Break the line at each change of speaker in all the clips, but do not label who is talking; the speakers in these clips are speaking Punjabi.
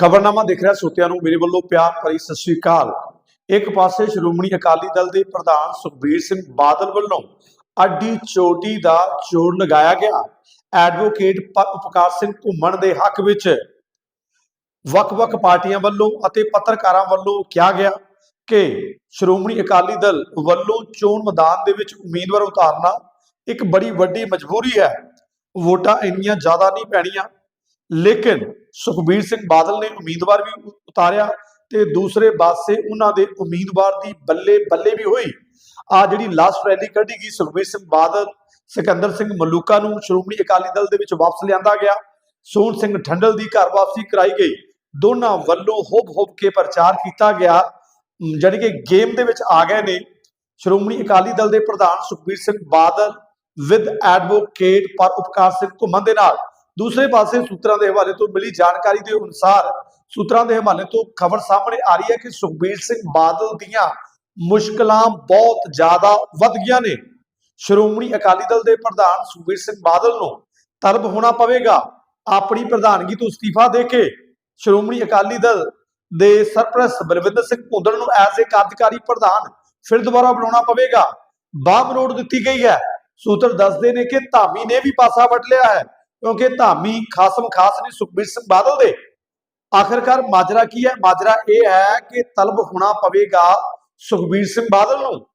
ਖਬਰਨਾਮਾ ਦੇਖ ਰਿਹਾ ਸੋਤਿਆਂ ਨੂੰ, ਮੇਰੇ ਵੱਲੋਂ ਪਿਆਰ ਭਰੀ ਸਤਿ ਸ੍ਰੀ ਅਕਾਲ। ਇੱਕ ਪਾਸੇ ਸ਼੍ਰੋਮਣੀ ਅਕਾਲੀ ਦਲ ਦੇ ਪ੍ਰਧਾਨ ਸੁਖਬੀਰ ਸਿੰਘ ਬਾਦਲ ਵੱਲੋਂ ਅੱਡੀ ਚੋਟੀ ਦਾ ਚੋਰ ਲਗਾਇਆ ਗਿਆ। ਐਡਵੋਕੇਟ ਉਪਕਾਰ ਸਿੰਘ ਘੁੰਮਣ ਦੇ ਹੱਕ ਵਿੱਚ ਵੱਖ-ਵੱਖ ਪਾਰਟੀਆਂ ਵੱਲੋਂ ਅਤੇ ਪੱਤਰਕਾਰਾਂ ਵੱਲੋਂ ਕਿਹਾ ਗਿਆ ਕਿ ਸ਼੍ਰੋਮਣੀ ਅਕਾਲੀ ਦਲ ਵੱਲੋਂ ਚੋਣ ਮੈਦਾਨ ਦੇ ਵਿੱਚ ਉਮੀਦਵਾਰ ਉਤਾਰਨਾ ਇੱਕ ਬੜੀ ਵੱਡੀ ਮਜਬੂਰੀ ਹੈ। ਵੋਟਾਂ ਇੰਨੀਆਂ ਜ਼ਿਆਦਾ ਨਹੀਂ ਪੈਣੀਆਂ। ਲੇਕਿਨ ਸੁਖਬੀਰ ਸਿੰਘ ਬਾਦਲ ਨੇ ਉਮੀਦਵਾਰ ਵੀ ਉਤਾਰਿਆ ਤੇ ਦੂਸਰੇ ਪਾਸੇ ਉਹਨਾਂ ਦੇ ਉਮੀਦਵਾਰ ਦੀ ਬੱਲੇ ਬੱਲੇ ਵੀ ਹੋਈ। ਆ ਜਿਹੜੀ ਲਾਸਟ ਰੈਲੀ ਕੱਢੀ ਗਈ ਸੁਖਬੀਰ ਸਿੰਘ ਬਾਦਲ, ਸਿਕੰਦਰ ਸਿੰਘ ਮਲੂਕਾ ਨੂੰ ਸ਼੍ਰੋਮਣੀ ਅਕਾਲੀ ਦਲ ਦੇ ਵਿੱਚ ਵਾਪਸ ਲਿਆਂਦਾ ਗਿਆ। ਸੋਹਣ ਸਿੰਘ ਠੰਡਲ ਦੀ ਘਰ ਵਾਪਸੀ ਕਰਾਈ ਗਈ। ਦੋਨਾਂ ਵੱਲੋਂ ਹੋਬ ਹੋਬ ਕੇ ਪ੍ਰਚਾਰ ਕੀਤਾ ਗਿਆ। ਅਮ, ਜਾਣੀ ਕਿ ਗੇਮ ਦੇ ਵਿੱਚ ਆ ਗਏ ਨੇ। ਸ਼੍ਰੋਮਣੀ ਅਕਾਲੀ ਦਲ ਦੇ ਪ੍ਰਧਾਨ ਸੁਖਬੀਰ ਸਿੰਘ ਬਾਦਲ ਵਿਦ ਐਡਵੋਕੇਟ ਪਰ ਉਪਕਾਰ ਸਿੰਘ ਘੁੰਮਣ ਦੇ ਨਾਲ ਦੂਸਰੇ ਪਾਸੇ ਸੂਤਰਾਂ ਦੇ ਹਵਾਲੇ ਤੋਂ ਮਿਲੀ ਜਾਣਕਾਰੀ ਦੇ ਅਨੁਸਾਰ ਸੂਤਰਾਂ ਦੇ ਹਵਾਲੇ ਤੋਂ ਖਬਰ ਸਾਹਮਣੇ ਆ ਰਹੀ ਹੈ ਕਿ ਸੁਖਬੀਰ ਸਿੰਘ ਬਾਦਲ ਦੀਆਂ ਮੁਸ਼ਕਲਾਂ ਬਹੁਤ ਜ਼ਿਆਦਾ ਵੱਧ ਗਈਆਂ ਨੇ। ਸ਼੍ਰੋਮਣੀ ਅਕਾਲੀ ਦਲ ਦੇ ਪ੍ਰਧਾਨ ਸੁਖਬੀਰ ਸਿੰਘ ਬਾਦਲ ਨੂੰ ਤਲਬ ਹੋਣਾ ਪਵੇਗਾ। ਆਪਣੀ ਪ੍ਰਧਾਨਗੀ ਤੋਂ ਅਸਤੀਫਾ ਦੇ ਕੇ ਸ਼੍ਰੋਮਣੀ ਅਕਾਲੀ ਦਲ ਦੇ ਸਰਪ੍ਰਸਤ ਬਲਵਿੰਦਰ ਸਿੰਘ ਭੁੰਦੜ ਨੂੰ ਐਜ਼ ਏ ਕਾਰਜਕਾਰੀ ਪ੍ਰਧਾਨ ਫਿਰ ਦੁਬਾਰਾ ਬਣਾਉਣਾ ਪਵੇਗਾ। ਬਾਹ ਮਰੋੜ ਦਿੱਤੀ ਗਈ ਹੈ। ਸੂਤਰ ਦੱਸਦੇ ਨੇ ਕਿ ਧਾਮੀ ਨੇ ਵੀ ਪਾਸਾ ਵਟ ਲਿਆ ਹੈ। ਕਿਉਂਕਿ ਧਾਮੀ ਖਾਸਮ ਖਾਸ ਨੇ ਸੁਖਬੀਰ ਸਿੰਘ ਬਾਦਲ ਦੇ। ਆਖਰਕਾਰ ਮਾਜਰਾ ਕੀ ਹੈ? ਮਾਜਰਾ ਇਹ ਹੈ ਕਿ ਤਲਬ ਹੋਣਾ ਪਵੇਗਾ ਸੁਖਬੀਰ ਸਿੰਘ ਬਾਦਲ ਨੂੰ।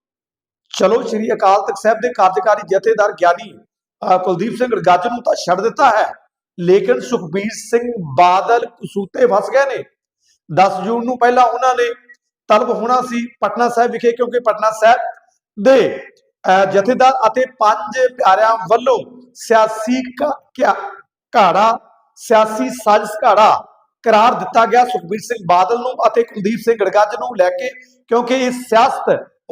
ਚਲੋ ਸ੍ਰੀ ਅਕਾਲ ਤਖਤ ਸਾਹਿਬ ਦੇ ਕਾਰਜਕਾਰੀ ਜਥੇਦਾਰ ਗਿਆਨੀ ਕੁਲਦੀਪ ਸਿੰਘ ਗੱਜ ਨੂੰ ਤਾਂ ਛੱਡ ਦਿੱਤਾ ਹੈ। ਲੇਕਿਨ ਸੁਖਬੀਰ ਸਿੰਘ ਬਾਦਲ ਕਸੂਤੇ ਫਸ ਗਏ ਨੇ। 10 ਜੂਨ ਨੂੰ ਪਹਿਲਾਂ ਉਹਨਾਂ ਨੇ ਤਲਬ ਹੋਣਾ ਸੀ ਪਟਨਾ ਸਾਹਿਬ ਵਿਖੇ ਕਿਉਂਕਿ ਪਟਨਾ ਸਾਹਿਬ ਦੇ ਅਹ, ਜਥੇਦਾਰ ਅਤੇ ਪੰਜ ਪਿਆਰਿਆਂ ਵੱਲੋਂ ਸਿਆਸੀ ਘਾੜਾ ਸਿਆਸੀ ਸਾਜ਼ਿਸ਼ ਘਾੜਾ ਕਰਾਰ ਦਿੱਤਾ ਗਿਆ ਸੁਖਬੀਰ ਸਿੰਘ ਬਾਦਲ ਨੂੰ ਅਤੇ ਕੁਲਦੀਪ ਸਿੰਘ ਗੜਗੱਜ ਨੂੰ ਲੈ ਕੇ ਕਿਉਂਕਿ ਇਹ ਸਿਆਸਤ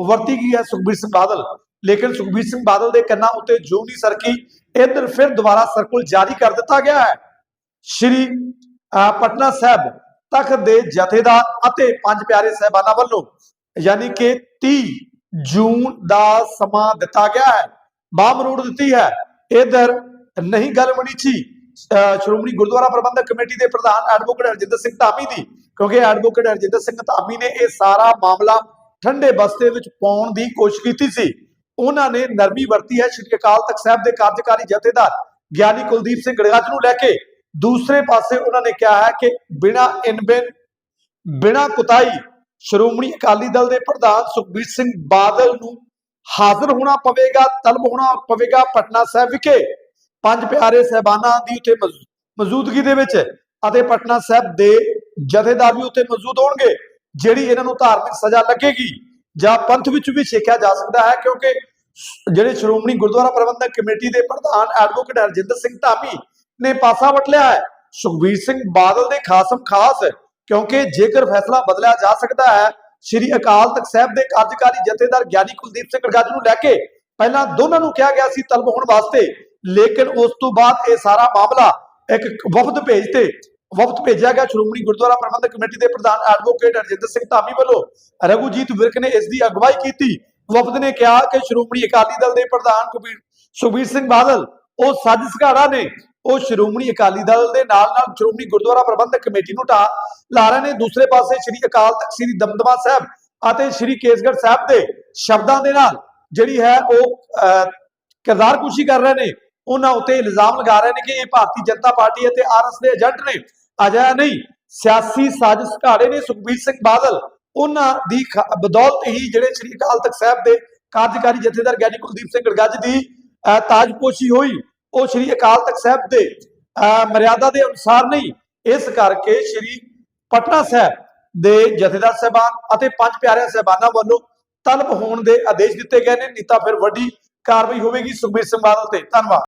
ਵਰਤੀ ਗਈ ਹੈ ਸੁਖਬੀਰ ਸਿੰਘ ਬਾਦਲ। ਲੇਕਿਨ ਸੁਖਬੀਰ ਸਿੰਘ ਬਾਦਲ ਦੇ ਕੰਨਾਂ ਉੱਤੇ ਜੋ ਨਹੀਂ ਸਰਕੀ ਇੱਧਰ ਫਿਰ ਦੁਬਾਰਾ ਸਰਕਲ ਜਾਰੀ ਕਰ ਦਿੱਤਾ ਗਿਆ ਹੈ। ਸ਼੍ਰੀ ਅਹ, ਪਟਨਾ ਸਾਹਿਬ ਤਖਤ ਦੇ ਜਥੇਦਾਰ ਅਤੇ ਪੰਜ ਪਿਆਰੇ ਸਹਿਬਾਨਾਂ ਵੱਲੋਂ ਯਾਨੀ ਕਿ 30 ਜੂਨ ਦਾ ਸਮਾਂ ਦਿੱਤਾ ਗਿਆ ਹੈ। ਬਾਹ ਮਰੋੜ ਦਿੱਤੀ ਹੈ। ਇਧਰ ਨਹੀਂ ਗੱਲ ਬਣੀ ਸ਼੍ਰੋਮਣੀ ਗੁਰਦੁਆਰਾ ਪ੍ਰਬੰਧਕ ਕਮੇਟੀ ਦੇ ਪ੍ਰਧਾਨ ਐਡਵੋਕੇਟ ਹਰਜਿੰਦਰ ਸਿੰਘ ਧਾਮੀ ਦੀ, ਕਿਉਂਕਿ ਐਡਵੋਕੇਟ ਹਰਜਿੰਦਰ ਸਿੰਘ ਧਾਮੀ ਨੇ ਇਹ ਸਾਰਾ ਮਾਮਲਾ ਠੰਡੇ ਬਸਤੇ ਵਿੱਚ ਪਾਉਣ ਦੀ ਕੋਸ਼ਿਸ਼ ਕੀਤੀ ਸੀ। ਉਹਨਾਂ ਨੇ ਨਰਮੀ ਵਰਤੀ ਹੈ, ਸ਼੍ਰੀ ਅਕਾਲ ਤਖਤ ਸਾਹਿਬ ਦੇ ਕਾਰਜਕਾਰੀ ਜਥੇਦਾਰ ਗਿਆਨੀ ਕੁਲਦੀਪ ਸਿੰਘ ਗੜਗੱਜ ਨੂੰ ਲੈ ਕੇ। ਦੂਸਰੇ ਪਾਸੇ ਉਹਨਾਂ ਨੇ ਕਿਹਾ ਹੈ ਕਿ ਬਿਨਾ ਇਨਬਿਨ, ਬਿਨਾ ਕੁਤਾਈ ਸ਼੍ਰੋਮਣੀ ਅਕਾਲੀ ਦਲ ਦੇ ਪ੍ਰਧਾਨ ਸੁਖਬੀਰ ਸਿੰਘ ਬਾਦਲ ਨੂੰ ਹਾਜ਼ਰ ਹੋਣਾ ਪਵੇਗਾ, ਤਲਬ ਹੋਣਾ ਪਵੇਗਾ ਪਟਨਾ ਸਾਹਿਬ ਵਿਖੇ। ਪੰਜ ਪਿਆਰੇ ਸਹਿਬਾਨਾਂ ਦੀ ਉੱਥੇ ਮੌਜੂਦਗੀ ਦੇ ਵਿੱਚ ਅਤੇ ਪਟਨਾ ਸਾਹਿਬ ਦੇ ਜਥੇਦਾਰ ਵੀ ਉੱਥੇ ਮੌਜੂਦ ਹੋਣਗੇ, ਜਿਹੜੀ ਇਹਨਾਂ ਨੂੰ ਧਾਰਮਿਕ ਸਜ਼ਾ ਲੱਗੇਗੀ ਜਾਂ ਪੰਥ ਵਿੱਚ ਵੀ ਸਿੱਖਿਆ ਜਾ ਸਕਦਾ ਹੈ, ਕਿਉਂਕਿ ਜਿਹੜੇ ਸ਼੍ਰੋਮਣੀ ਗੁਰਦੁਆਰਾ ਪ੍ਰਬੰਧਕ ਕਮੇਟੀ ਦੇ ਪ੍ਰਧਾਨ ਐਡਵੋਕੇਟ ਹਰਜਿੰਦਰ ਸਿੰਘ ਧਾਮੀ ਨੇ ਪਾਸਾ ਵਟ ਲਿਆ ਹੈ। ਸੁਖਬੀਰ ਸਿੰਘ ਬਾਦਲ ਦੇ ਖਾਸਮ ਖਾਸ ਕਿਉਂਕਿ ਜੇਕਰ ਫੈਸਲਾ ਬਦਲਿਆ ਜਾ ਸਕਦਾ ਹੈ ਸ੍ਰੀ ਅਕਾਲ ਤਖਤ ਸਾਹਿਬ ਦੇ ਕਾਰਜਕਾਰੀ ਜਥੇਦਾਰ ਗਿਆਨੀ ਕੁਲਦੀਪ ਸਿੰਘ ਗੜਗੱਜ ਨੂੰ ਲੈ ਕੇ ਪਹਿਲਾਂ ਦੋਨਾਂ ਨੂੰ ਕਿਹਾ ਗਿਆ ਸੀ ਤਲਬ ਹੋਣ ਵਾਸਤੇ, ਲੇਕਿਨ ਉਸ ਤੋਂ ਬਾਅਦ ਇਹ ਸਾਰਾ ਮਾਮਲਾ ਇੱਕ ਵਫਦ ਭੇਜਤੇ ਵਫਦ ਭੇਜਿਆ ਗਿਆ। ਸ਼੍ਰੋਮਣੀ ਗੁਰਦੁਆਰਾ ਪ੍ਰਬੰਧਕ ਕਮੇਟੀ ਦੇ ਪ੍ਰਧਾਨ ਐਡਵੋਕੇਟ ਹਰਜਿੰਦਰ ਸਿੰਘ ਧਾਮੀ ਵੱਲੋਂ ਰਘੂਜੀਤ ਵਿਰਕ ਨੇ ਇਸ ਦੀ ਅਗਵਾਈ ਕੀਤੀ। ਵਫਦ ਨੇ ਕਿਹਾ ਕਿ ਸ਼੍ਰੋਮਣੀ ਅਕਾਲੀ ਦਲ ਦੇ ਪ੍ਰਧਾਨ ਕਬੀਰ ਸੁਖਬੀਰ ਸਿੰਘ ਬਾਦਲ ਉਹ ਸਾਜ਼ਿਸ਼ਕਾਰਾ ਨੇ, ਉਹ ਸ਼੍ਰੋਮਣੀ ਅਕਾਲੀ ਦਲ ਦੇ ਨਾਲ ਨਾਲ ਸ਼੍ਰੋਮਣੀ ਗੁਰਦੁਆਰਾ ਪ੍ਰਬੰਧਕ ਕਮੇਟੀ ਨੂੰ ਢਾ ਲਾ ਰਹੇ ਨੇ। ਦੂਸਰੇ ਪਾਸੇ ਸ੍ਰੀ ਅਕਾਲ ਤਖਤ ਸ੍ਰੀ ਦਮਦਮਾ ਸਾਹਿਬ ਅਤੇ ਸ੍ਰੀ ਕੇਸਗੜ੍ਹ ਸਾਹਿਬ ਦੇ ਸ਼ਬਦਾਂ ਦੇ ਨਾਲ ਜਿਹੜੀ ਹੈ ਉਹ ਕਿਰਦਾਰ ਕੁਸ਼ੀ ਕਰ ਰਹੇ ਨੇ। ਉਹਨਾਂ ਉੱਤੇ ਇਲਜ਼ਾਮ ਲਗਾ ਰਹੇ ਨੇ ਕਿ ਇਹ ਭਾਰਤੀ ਜਨਤਾ ਪਾਰਟੀ ਅਤੇ ਆਰਐਸ ਦੇ ਏਜੰਟ ਨੇ ਅਜਿਹਾ ਨਹੀਂ, ਸਿਆਸੀ ਸਾਜ਼ਿਸ਼ ਘਾੜੇ ਨੇ ਸੁਖਬੀਰ ਸਿੰਘ ਬਾਦਲ। ਉਹਨਾਂ ਦੀ ਬਦੌਲਤ ਹੀ ਜਿਹੜੇ ਸ੍ਰੀ ਅਕਾਲ ਤਖਤ ਸਾਹਿਬ ਦੇ ਕਾਰਜਕਾਰੀ ਜਥੇਦਾਰ ਗਿਆਨੀ ਕੁਲਦੀਪ ਸਿੰਘ ਗੜਗੱਜ ਦੀ ਤਾਜਪੋਸ਼ੀ ਹੋਈ ਉਹ ਸ੍ਰੀ ਅਕਾਲ ਤਖਤ ਸਾਹਿਬ ਦੇ ਅਹ, ਮਰਿਆਦਾ ਦੇ ਅਨੁਸਾਰ ਨਹੀਂ ਇਸ ਕਰਕੇ ਸ੍ਰੀ ਪਟਨਾ ਸਾਹਿਬ ਦੇ ਜਥੇਦਾਰ ਸਾਹਿਬਾਨ ਅਤੇ ਪੰਜ ਪਿਆਰਿਆਂ ਸਾਹਿਬਾਨਾਂ ਵੱਲੋਂ ਤਲਬ ਹੋਣ ਦੇ ਆਦੇਸ਼ ਦਿੱਤੇ ਗਏ ਨੇ ਨਹੀਂ ਤਾਂ ਫਿਰ ਵੱਡੀ ਕਾਰਵਾਈ ਹੋਵੇਗੀ ਸੁਖਬੀਰ ਸਿੰਘ ਬਾਦਲ ਤੇ। ਧੰਨਵਾਦ।